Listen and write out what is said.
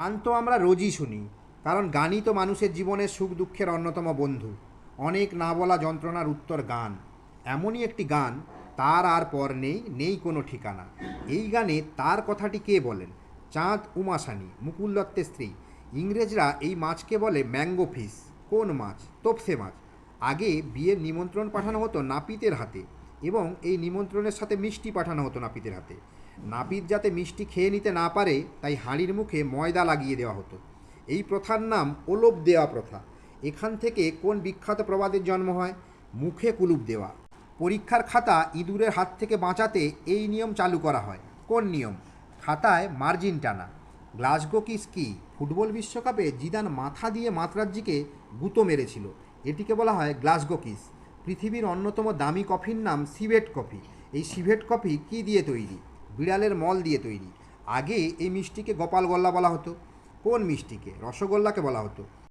গান তো আমরা রোজই শুনি, কারণ গানই তো মানুষের জীবনের সুখ দুঃখের অন্যতম বন্ধু। অনেক না বলা যন্ত্রণার উত্তর গান। এমনই একটি গান, তার আর পর নেই নেই কোনো ঠিকানা। এই গানে তার কথাটি কে বলেন? চাঁদ উমাসানি, মুকুল দত্তের স্ত্রী। ইংরেজরা এই মাছকে বলে ম্যাঙ্গো ফিশ। কোন মাছ? তোপসে মাছ। আগে বিয়ের নিমন্ত্রণ পাঠানো হতো নাপিতের হাতে এবং এই নিমন্ত্রণের সাথে মিষ্টি পাঠানো হতো নাপিতের হাতে। নাপিত যাতে মিষ্টি খেয়ে নিতে না পারে, তাই হাঁড়ির মুখে ময়দা লাগিয়ে দেওয়া হতো। এই প্রথার নাম ওলব দেওয়া প্রথা। এখান থেকে কোন বিখ্যাত প্রবাদের জন্ম হয়? মুখে কুলুপ দেওয়া। পরীক্ষার খাতা ইঁদুরের হাত থেকে বাঁচাতে এই নিয়ম চালু করা হয়। কোন নিয়ম? খাতায় মার্জিন টানা। গ্লাসগো কিস কি ফুটবল বিশ্বকাপে জিদান মাথা দিয়ে মাতরাজ্জিকে গুঁতো মেরেছিল। এটিকে বলা হয় গ্লাসগো কিস। পৃথিবীর অন্যতম দামি কফির নাম সিভেট কফি। এই সিভেট কফি কি দিয়ে তৈরি? বিড়ালের মল দিয়ে তৈরি। আগে এই মিষ্টিকে গোপাল গল্লা বলা হতো। কোন মিষ্টিকে? রসগোল্লাকে বলা হতো।